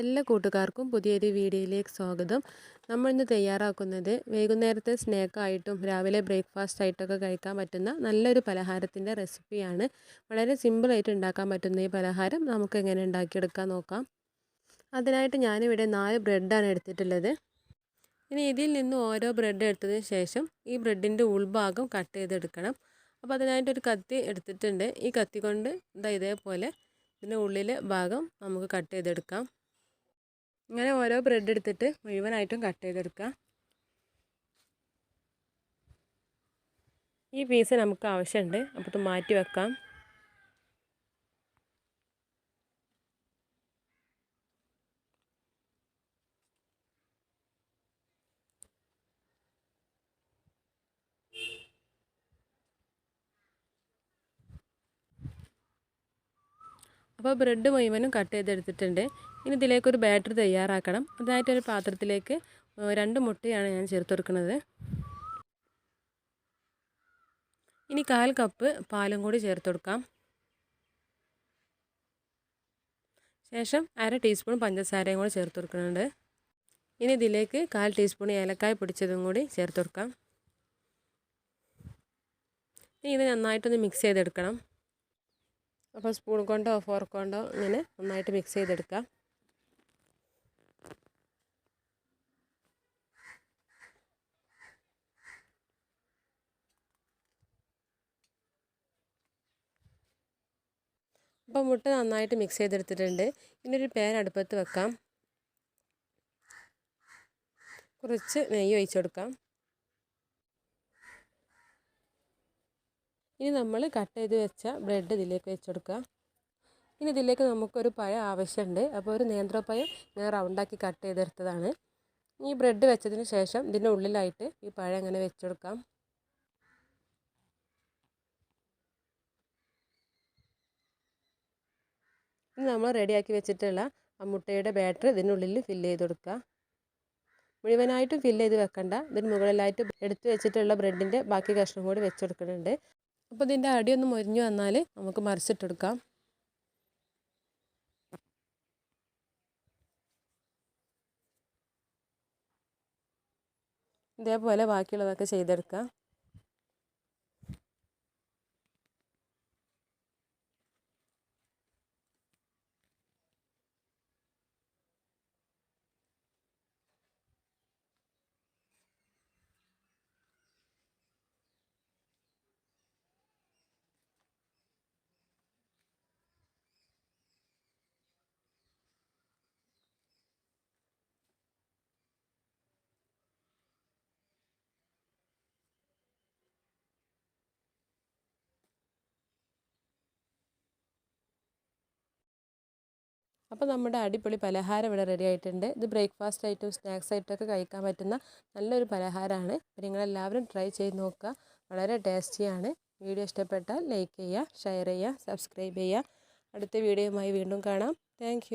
എല്ലാ കൂട്ടുകാർക്കും പുതിയൊരു വീഡിയോയിലേക്ക് സ്വാഗതം. നമ്മൾ ഇന്ന് തയ്യാറാക്കുന്നത് വൈകുന്നേരത്തെ സ്നാക്കായിട്ടും രാവിലെ ബ്രേക്ക്ഫാസ്റ്റ് ആയിട്ടൊക്കെ കഴിക്കാൻ പറ്റുന്ന നല്ലൊരു പലഹാരത്തിന്റെ റെസിപ്പിയാണ്. വളരെ സിമ്പിളായിട്ട് ഉണ്ടാക്കാൻ പറ്റുന്ന ഈ പലഹാരം നമുക്ക് എങ്ങനെ ഉണ്ടാക്കിയെടുക്കാൻ നോക്കാം. അതിനായിട്ട് ഞാനിവിടെ നാല് ബ്രെഡാണ് എടുത്തിട്ടുള്ളത്. ഇനി ഇതിൽ നിന്ന് ഓരോ ബ്രെഡ് എടുത്തതിന് ശേഷം ഈ ബ്രെഡിന്റെ ഉൾഭാഗം കട്ട് ചെയ്തെടുക്കണം. അപ്പോൾ അതിനായിട്ടൊരു കത്തി എടുത്തിട്ടുണ്ട്. ഈ കത്തി കൊണ്ട് ഇതാ ഇതേപോലെ ഇതിന്റെ ഉള്ളിലെ ഭാഗം നമുക്ക് കട്ട് ചെയ്തെടുക്കാം. ഇങ്ങനെ ഓരോ ബ്രെഡ് എടുത്തിട്ട് മുഴുവനായിട്ടും കട്ട് ചെയ്തെടുക്കാം. ഈ പീസ് നമുക്ക് ആവശ്യമുണ്ട്. അപ്പോൾ മാറ്റി വെക്കാം. അപ്പോൾ ബ്രെഡ് മുഴുവനും കട്ട് ചെയ്തെടുത്തിട്ടുണ്ട്. ഇനി ഇതിലേക്കൊരു ബാറ്റർ തയ്യാറാക്കണം. അതിനായിട്ടൊരു പാത്രത്തിലേക്ക് രണ്ട് മുട്ടയാണ് ഞാൻ ചേർത്ത് കൊടുക്കുന്നത്. ഇനി കാൽ കപ്പ് പാലും കൂടി ചേർത്ത് കൊടുക്കാം. ശേഷം അര ടീസ്പൂൺ പഞ്ചസാരയും കൂടി ചേർത്ത് കൊടുക്കുന്നുണ്ട്. ഇനി ഇതിലേക്ക് കാൽ ടീസ്പൂൺ ഏലക്കായ പൊടിച്ചതും കൂടി ചേർത്ത് കൊടുക്കാം. ഇനി ഇത് നന്നായിട്ടൊന്ന് മിക്സ് ചെയ്തെടുക്കണം. അപ്പോൾ സ്പൂൺ കൊണ്ടോ ഫോർക്ക് കൊണ്ടോ ഇങ്ങനെ നന്നായിട്ട് മിക്സ് ചെയ്തെടുക്കാം. അപ്പോൾ മുട്ട നന്നായിട്ട് മിക്സ് ചെയ്തെടുത്തിട്ടുണ്ട്. ഇനി ഒരു പാൻ അടുപ്പത്ത് വെക്കാം. കുറച്ച് നെയ്യ് ഒഴിച്ചു കൊടുക്കാം. ഇനി നമ്മൾ കട്ട് ചെയ്ത് വെച്ച ബ്രെഡ് ഇതിലേക്ക് വെച്ചെടുക്കുക. ഇനി ഇതിലേക്ക് നമുക്കൊരു പഴം ആവശ്യമുണ്ട് അപ്പോൾ ഒരു നേന്ത്രപ്പഴം ഞാൻ റൗണ്ടാക്കി കട്ട് ചെയ്തെടുത്തതാണ്. ഈ ബ്രെഡ് വെച്ചതിന് ശേഷം ഇതിന്റെ ഉള്ളിലായിട്ട് ഈ പഴം അങ്ങനെ വെച്ചെടുക്കാം. ഇനി നമ്മൾ റെഡിയാക്കി വെച്ചിട്ടുള്ള ആ മുട്ടയുടെ ബാറ്റർ ഇതിനുള്ളിൽ ഫില്ല് ചെയ്ത് കൊടുക്കുക. മുഴുവനായിട്ടും ഫില്ല് ചെയ്ത് വെക്കണ്ട. ഇതിന് മുകളിലായിട്ട് എടുത്ത് വെച്ചിട്ടുള്ള ബ്രെഡിന്റെ ബാക്കി കഷ്ണം കൂടി വെച്ചെടുക്കുന്നുണ്ട്. അപ്പോൾ ഇതിന്റെ അടിയൊന്ന് മൊരിഞ്ഞു വന്നാൽ നമുക്ക് മറിച്ചിട്ടെടുക്കാം. ഇതേപോലെ ബാക്കിയുള്ളതൊക്കെ ചെയ്തെടുക്കാം. അപ്പോൾ നമ്മുടെ അടിപൊളി പലഹാരം ഇവിടെ റെഡി ആയിട്ടുണ്ട്. ഇത് ബ്രേക്ക്ഫാസ്റ്റ് ആയിട്ടും സ്നാക്സ് ആയിട്ടൊക്കെ കഴിക്കാൻ പറ്റുന്ന നല്ലൊരു പലഹാരമാണ് അപ്പോൾ നിങ്ങളെല്ലാവരും ട്രൈ ചെയ്ത് നോക്കുക. വളരെ ടേസ്റ്റിയാണ് വീഡിയോ ഇഷ്ടപ്പെട്ടാൽ ലൈക്ക് ചെയ്യുക ഷെയർ ചെയ്യുക സബ്സ്ക്രൈബ് ചെയ്യുക. അടുത്ത വീഡിയോയുമായി വീണ്ടും കാണാം. താങ്ക്